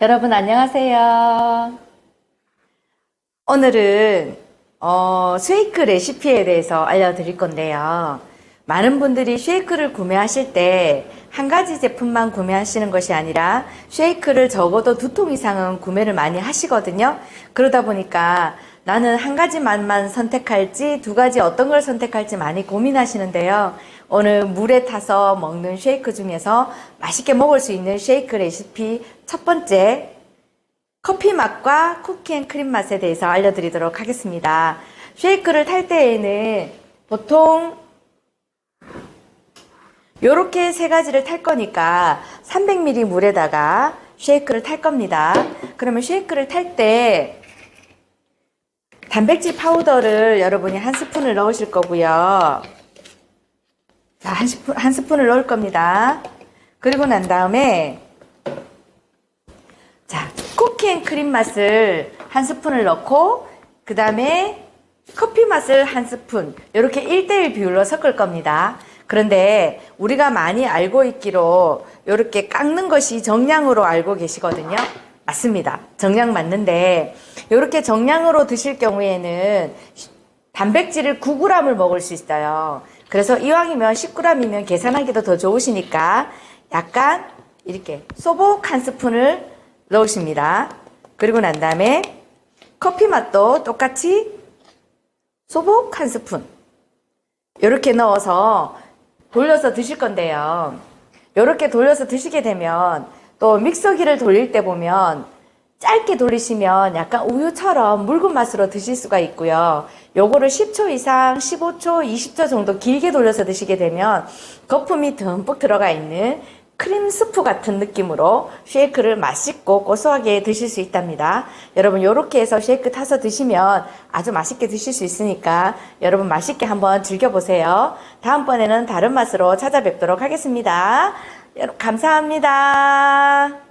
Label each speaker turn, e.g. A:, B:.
A: 여러분 안녕하세요. 오늘은 어, 쉐이크 레시피에 대해서 알려드릴 건데요. 많은 분들이 쉐이크를 구매하실 때 한 가지 제품만 구매하시는 것이 아니라 쉐이크를 적어도 두 통 이상은 구매를 많이 하시거든요. 그러다 보니까 나는 한 가지 맛만 선택할지 두 가지 어떤 걸 선택할지 많이 고민하시는데요. 오늘 물에 타서 먹는 쉐이크 중에서 맛있게 먹을 수 있는 쉐이크 레시피 첫 번째 커피 맛과 쿠키 앤 크림 맛에 대해서 알려드리도록 하겠습니다. 쉐이크를 탈 때에는 보통 요렇게 세 가지를 탈 거니까 300ml 물에다가 쉐이크를 탈 겁니다. 그러면 쉐이크를 탈때 단백질 파우더를 여러분이 한 스푼을 넣으실 거고요. 자, 한 스푼, 한 스푼을 넣을 겁니다. 그리고 난 다음에 자, 쿠키 앤 크림 맛을 한 스푼을 넣고 그 다음에 커피 맛을 한 스푼 이렇게 1대1 비율로 섞을 겁니다. 그런데 우리가 많이 알고 있기로 이렇게 깎는 것이 정량으로 알고 계시거든요. 맞습니다. 정량 맞는데 이렇게 정량으로 드실 경우에는 단백질을 9g을 먹을 수 있어요. 그래서 이왕이면 10g이면 계산하기도 더 좋으시니까 약간 이렇게 소복 한 스푼을 넣으십니다. 그리고 난 다음에 커피 맛도 똑같이 소복 한 스푼 이렇게 넣어서 돌려서 드실 건데요. 이렇게 돌려서 드시게 되면 또 믹서기를 돌릴 때 보면 짧게 돌리시면 약간 우유처럼 묽은 맛으로 드실 수가 있고요. 요거를 10초 이상, 15초, 20초 정도 길게 돌려서 드시게 되면 거품이 듬뿍 들어가 있는 크림 스프 같은 느낌으로 쉐이크를 맛있고 고소하게 드실 수 있답니다. 여러분 요렇게 해서 쉐이크 타서 드시면 아주 맛있게 드실 수 있으니까 여러분 맛있게 한번 즐겨보세요. 다음번에는 다른 맛으로 찾아뵙도록 하겠습니다. 여러분 감사합니다.